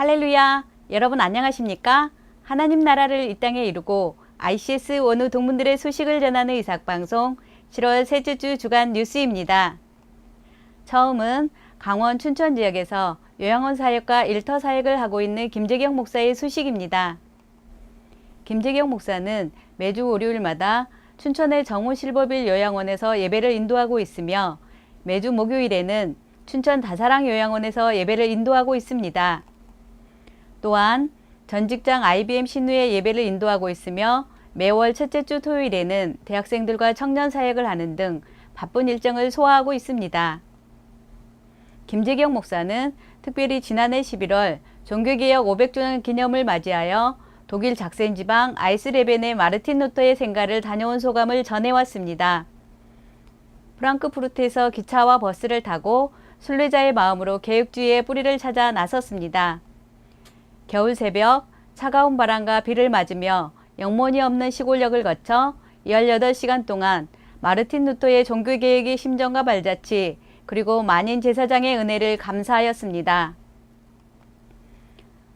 할렐루야! 여러분 안녕하십니까? 하나님 나라를 이 땅에 이루고 ICS 원우 동문들의 소식을 전하는 이삭방송 7월 셋째 주 주간 뉴스입니다. 처음은 강원 춘천 지역에서 요양원 사역과 일터 사역을 하고 있는 김재경 목사의 소식입니다. 김재경 목사는 매주 월요일마다 춘천의 정호 실버빌 요양원에서 예배를 인도하고 있으며 매주 목요일에는 춘천 다사랑 요양원에서 예배를 인도하고 있습니다. 또한 전 직장 IBM 신우의 예배를 인도하고 있으며 매월 첫째 주 토요일에는 대학생들과 청년 사역을 하는 등 바쁜 일정을 소화하고 있습니다. 김재경 목사는 특별히 지난해 11월 종교개혁 500주년 기념을 맞이하여 독일 작센 지방 아이스레벤의 마르틴 루터의 생가를 다녀온 소감을 전해왔습니다. 프랑크푸르트에서 기차와 버스를 타고 순례자의 마음으로 개혁주의의 뿌리를 찾아 나섰습니다. 겨울 새벽 차가운 바람과 비를 맞으며 영문이 없는 시골역을 거쳐 18시간 동안 마르틴 루터의 종교개혁의 심정과 발자취 그리고 만인 제사장의 은혜를 감사하였습니다.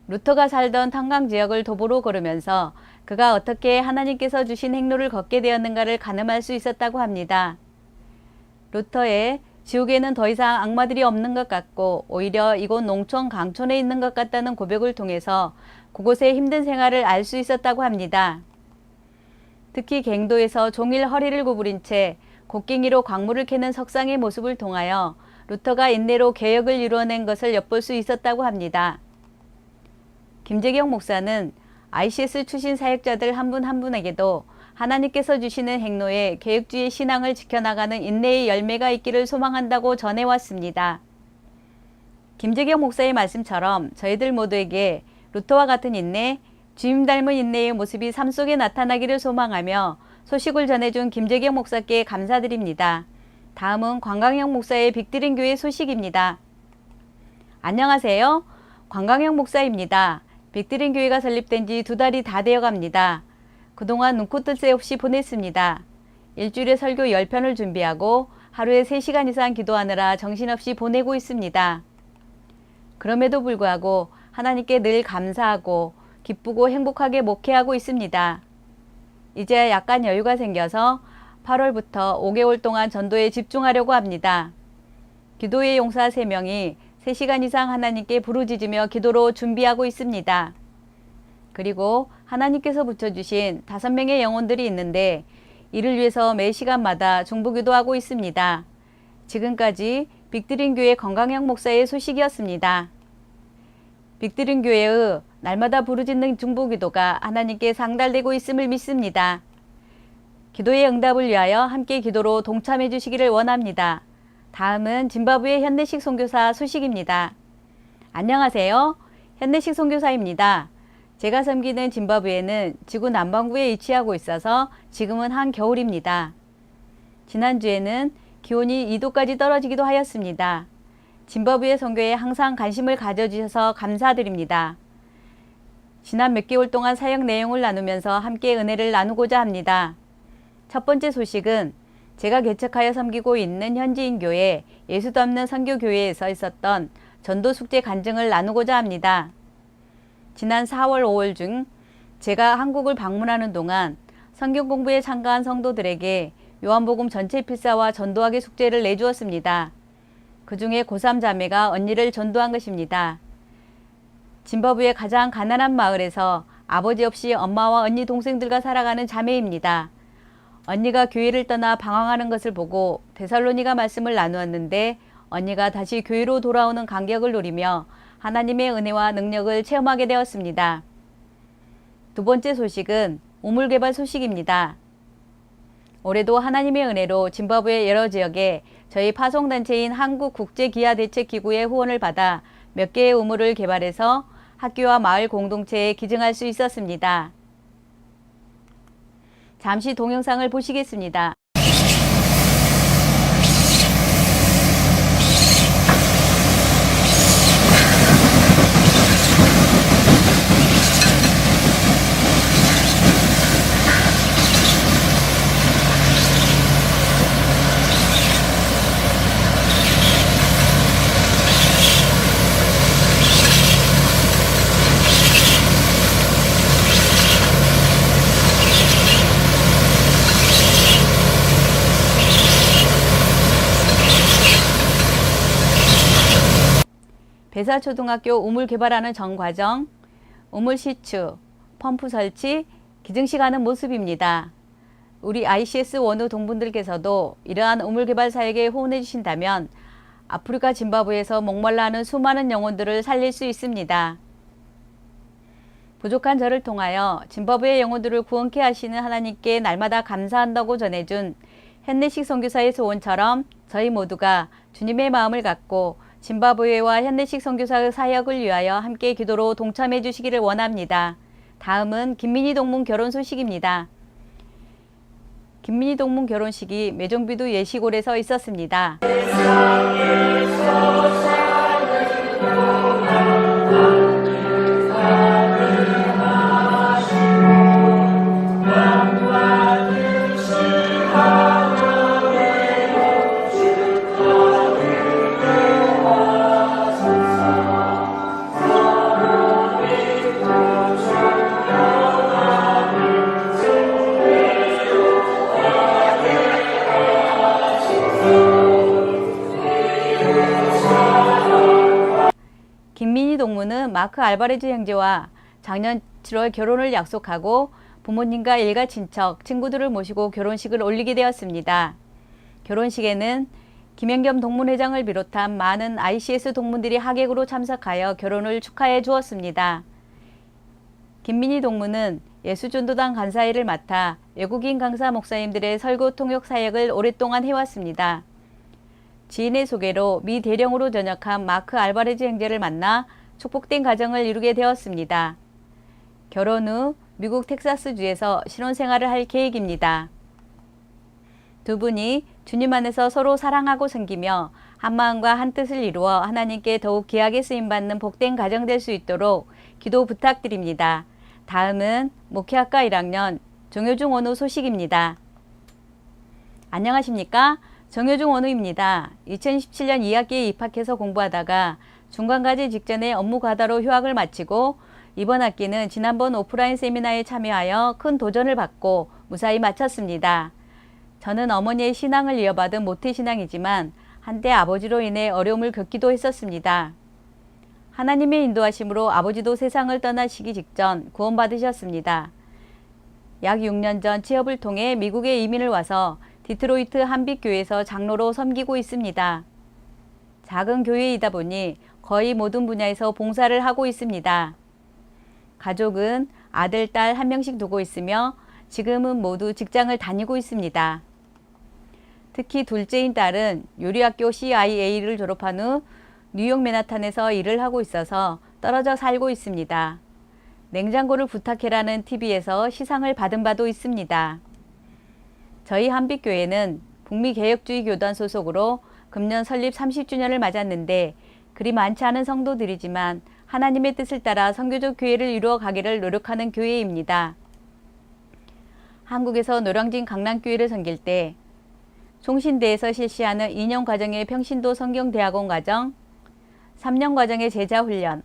루터가 살던 탄광 지역을 도보로 걸으면서 그가 어떻게 하나님께서 주신 행로를 걷게 되었는가를 가늠할 수 있었다고 합니다. 루터의 지옥에는 더 이상 악마들이 없는 것 같고 오히려 이곳 농촌 강촌에 있는 것 같다는 고백을 통해서 그곳의 힘든 생활을 알 수 있었다고 합니다. 특히 갱도에서 종일 허리를 구부린 채 곡괭이로 광물을 캐는 석상의 모습을 통하여 루터가 인내로 개혁을 이루어낸 것을 엿볼 수 있었다고 합니다. 김재경 목사는 ICS 출신 사역자들 한 분한 분에게도 하나님께서 주시는 행로에 개혁주의 신앙을 지켜나가는 인내의 열매가 있기를 소망한다고 전해왔습니다. 김재경 목사의 말씀처럼 저희들 모두에게 루터와 같은 인내, 주임 닮은 인내의 모습이 삶 속에 나타나기를 소망하며 소식을 전해준 김재경 목사께 감사드립니다. 다음은 관광형 목사의 빅드린 교회 소식입니다. 안녕하세요. 관광형 목사입니다. 빅드린 교회가 설립된 지 두 달이 다 되어 갑니다. 그동안 눈코 뜰 새 없이 보냈습니다. 일주일에 설교 10편을 준비하고 하루에 3시간 이상 기도하느라 정신없이 보내고 있습니다. 그럼에도 불구하고 하나님께 늘 감사하고 기쁘고 행복하게 목회하고 있습니다. 이제 약간 여유가 생겨서 8월부터 5개월 동안 전도에 집중하려고 합니다. 기도의 용사 3명이 3시간 이상 하나님께 부르짖으며 기도로 준비하고 있습니다. 그리고 하나님께서 붙여주신 다섯 명의 영혼들이 있는데 이를 위해서 매 시간마다 중보기도하고 있습니다. 지금까지 빅드린 교회 건강형 목사의 소식이었습니다. 빅드린 교회의 날마다 부르짖는 중보기도가 하나님께 상달되고 있음을 믿습니다. 기도의 응답을 위하여 함께 기도로 동참해 주시기를 원합니다. 다음은 짐바브웨 현대식 선교사 소식입니다. 안녕하세요. 현대식 선교사입니다. 제가 섬기는 짐바브웨는 지구 남반구에 위치하고 있어서 지금은 한겨울입니다. 지난주에는 기온이 2도까지 떨어지기도 하였습니다. 짐바브웨 선교에 항상 관심을 가져주셔서 감사드립니다. 지난 몇 개월 동안 사역 내용을 나누면서 함께 은혜를 나누고자 합니다. 첫 번째 소식은 제가 개척하여 섬기고 있는 현지인 교회 예수 닮는 선교 교회에서 있었던 전도 숙제 간증을 나누고자 합니다. 지난 4월 5월 중 제가 한국을 방문하는 동안 성경 공부에 참가한 성도들에게 요한복음 전체 필사와 전도하기 숙제를 내주었습니다. 그 중에 고3 자매가 언니를 전도한 것입니다. 짐바브웨 가장 가난한 마을에서 아버지 없이 엄마와 언니 동생들과 살아가는 자매입니다. 언니가 교회를 떠나 방황하는 것을 보고 데살로니가 말씀을 나누었는데 언니가 다시 교회로 돌아오는 간격을 노리며 하나님의 은혜와 능력을 체험하게 되었습니다. 두 번째 소식은 우물 개발 소식입니다. 올해도 하나님의 은혜로 짐바브웨 여러 지역에 저희 파송단체인 한국국제기아대책기구의 후원을 받아 몇 개의 우물을 개발해서 학교와 마을 공동체에 기증할 수 있었습니다. 잠시 동영상을 보시겠습니다. 배사초등학교 우물 개발하는 전 과정, 우물 시추, 펌프 설치, 기증식 하는 모습입니다. 우리 ICS 원우 동분들께서도 이러한 우물 개발 사역에 후원해 주신다면 아프리카 짐바브에서 목말라하는 수많은 영혼들을 살릴 수 있습니다. 부족한 저를 통하여 짐바브의 영혼들을 구원케 하시는 하나님께 날마다 감사한다고 전해준 현내식 선교사의 소원처럼 저희 모두가 주님의 마음을 갖고 짐바브웨와 현내식 선교사의 사역을 위하여 함께 기도로 동참해 주시기를 원합니다. 다음은 김민희 동문 결혼 소식입니다. 김민희 동문 결혼식이 매정비도 예시골에서 있었습니다. 마크 알바레즈 형제와 작년 7월 결혼을 약속하고 부모님과 일가 친척, 친구들을 모시고 결혼식을 올리게 되었습니다. 결혼식에는 김영겸 동문회장을 비롯한 많은 ICS 동문들이 하객으로 참석하여 결혼을 축하해 주었습니다. 김민희 동무는 예수전도당 간사회를 맡아 외국인 강사 목사님들의 설교 통역 사역을 오랫동안 해왔습니다. 지인의 소개로 미 대령으로 전역한 마크 알바레즈 형제를 만나 축복된 가정을 이루게 되었습니다. 결혼 후 미국 텍사스주에서 신혼생활을 할 계획입니다. 두 분이 주님 안에서 서로 사랑하고 섬기며 한 마음과 한 뜻을 이루어 하나님께 더욱 귀하게 쓰임받는 복된 가정 될 수 있도록 기도 부탁드립니다. 다음은 목회학과 1학년 정효중 원우 소식입니다. 안녕하십니까? 정효중 원우입니다. 2017년 2학기에 입학해서 공부하다가 중간과제 직전에 업무 과다로 휴학을 마치고 이번 학기는 지난번 오프라인 세미나에 참여하여 큰 도전을 받고 무사히 마쳤습니다. 저는 어머니의 신앙을 이어받은 모태신앙이지만 한때 아버지로 인해 어려움을 겪기도 했었습니다. 하나님의 인도하심으로 아버지도 세상을 떠나시기 직전 구원받으셨습니다. 약 6년 전 취업을 통해 미국에 이민을 와서 디트로이트 한빛교회에서 장로로 섬기고 있습니다. 작은 교회이다 보니 거의 모든 분야에서 봉사를 하고 있습니다. 가족은 아들, 딸 한 명씩 두고 있으며 지금은 모두 직장을 다니고 있습니다. 특히 둘째인 딸은 요리학교 CIA를 졸업한 후 뉴욕 맨하탄에서 일을 하고 있어서 떨어져 살고 있습니다. 냉장고를 부탁해라는 TV에서 시상을 받은 바도 있습니다. 저희 한빛교회는 북미개혁주의 교단 소속으로 금년 설립 30주년을 맞았는데 그리 많지 않은 성도들이지만 하나님의 뜻을 따라 선교적 교회를 이루어 가기를 노력하는 교회입니다. 한국에서 노량진 강남교회를 섬길 때 총신대에서 실시하는 2년 과정의 평신도 성경대학원 과정, 3년 과정의 제자 훈련,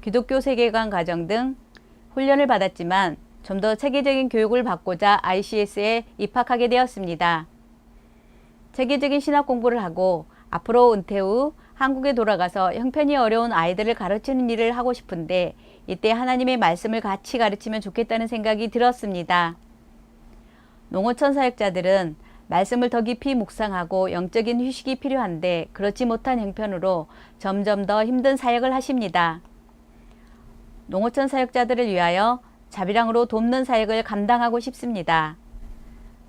기독교 세계관 과정 등 훈련을 받았지만 좀 더 체계적인 교육을 받고자 ICS에 입학하게 되었습니다. 체계적인 신학 공부를 하고 앞으로 은퇴 후 한국에 돌아가서 형편이 어려운 아이들을 가르치는 일을 하고 싶은데 이때 하나님의 말씀을 같이 가르치면 좋겠다는 생각이 들었습니다. 농어촌 사역자들은 말씀을 더 깊이 묵상하고 영적인 휴식이 필요한데 그렇지 못한 형편으로 점점 더 힘든 사역을 하십니다. 농어촌 사역자들을 위하여 자비랑으로 돕는 사역을 감당하고 싶습니다.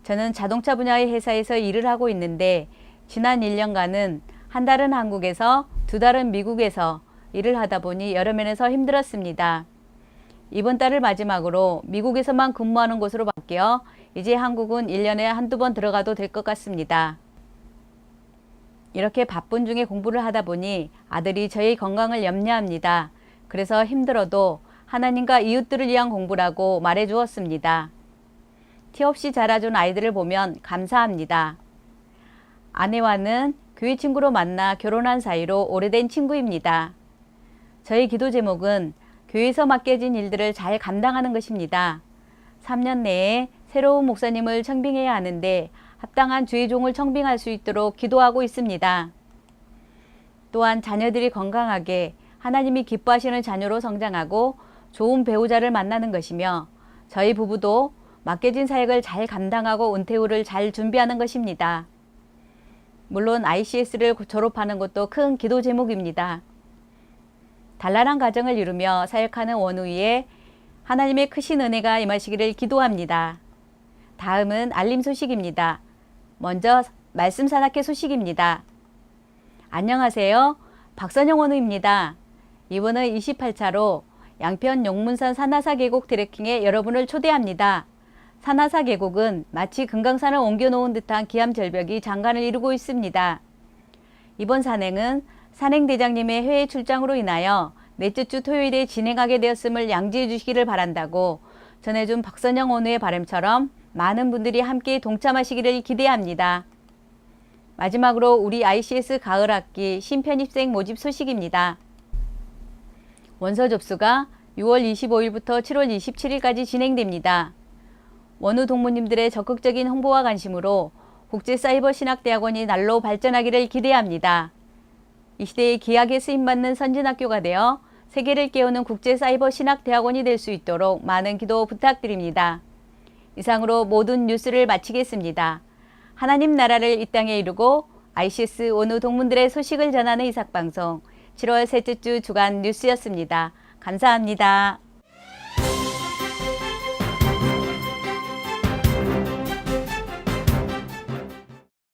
저는 자동차 분야의 회사에서 일을 하고 있는데 지난 1년간은 한 달은 한국에서 두 달은 미국에서 일을 하다 보니 여러 면에서 힘들었습니다. 이번 달을 마지막으로 미국에서만 근무하는 곳으로 바뀌어 이제 한국은 1년에 한두 번 들어가도 될 것 같습니다. 이렇게 바쁜 중에 공부를 하다 보니 아들이 저의 건강을 염려합니다. 그래서 힘들어도 하나님과 이웃들을 위한 공부라고 말해 주었습니다. 티 없이 자라준 아이들을 보면 감사합니다. 아내와는 교회 친구로 만나 결혼한 사이로 오래된 친구입니다. 저희 기도 제목은 교회에서 맡겨진 일들을 잘 감당하는 것입니다. 3년 내에 새로운 목사님을 청빙해야 하는데 합당한 주의 종을 청빙할 수 있도록 기도하고 있습니다. 또한 자녀들이 건강하게 하나님이 기뻐하시는 자녀로 성장하고 좋은 배우자를 만나는 것이며 저희 부부도 맡겨진 사역을 잘 감당하고 은퇴 후를 잘 준비하는 것입니다. 물론 ICS를 졸업하는 것도 큰 기도 제목입니다. 단란한 가정을 이루며 사역하는 원우위에 하나님의 크신 은혜가 임하시기를 기도합니다. 다음은 알림 소식입니다. 먼저 말씀 산악회 소식입니다. 안녕하세요. 박선영 원우입니다. 이번은 28차로 양평 용문산 산하사 계곡 트레킹에 여러분을 초대합니다. 산하사 계곡은 마치 금강산을 옮겨놓은 듯한 기암 절벽이 장관을 이루고 있습니다. 이번 산행은 산행대장님의 해외 출장으로 인하여 넷째 주 토요일에 진행하게 되었음을 양지해 주시기를 바란다고 전해준 박선영 원우의 바람처럼 많은 분들이 함께 동참하시기를 기대합니다. 마지막으로 우리 ICS 가을 학기 신편입생 모집 소식입니다. 원서 접수가 6월 25일부터 7월 27일까지 진행됩니다. 원우 동무님들의 적극적인 홍보와 관심으로 국제사이버신학대학원이 날로 발전하기를 기대합니다. 이 시대의 기하게 쓰임받는 선진학교가 되어 세계를 깨우는 국제사이버신학대학원이 될 수 있도록 많은 기도 부탁드립니다. 이상으로 모든 뉴스를 마치겠습니다. 하나님 나라를 이 땅에 이루고 ICS 원우 동문들의 소식을 전하는 이삭방송 7월 셋째 주 주간 뉴스였습니다. 감사합니다.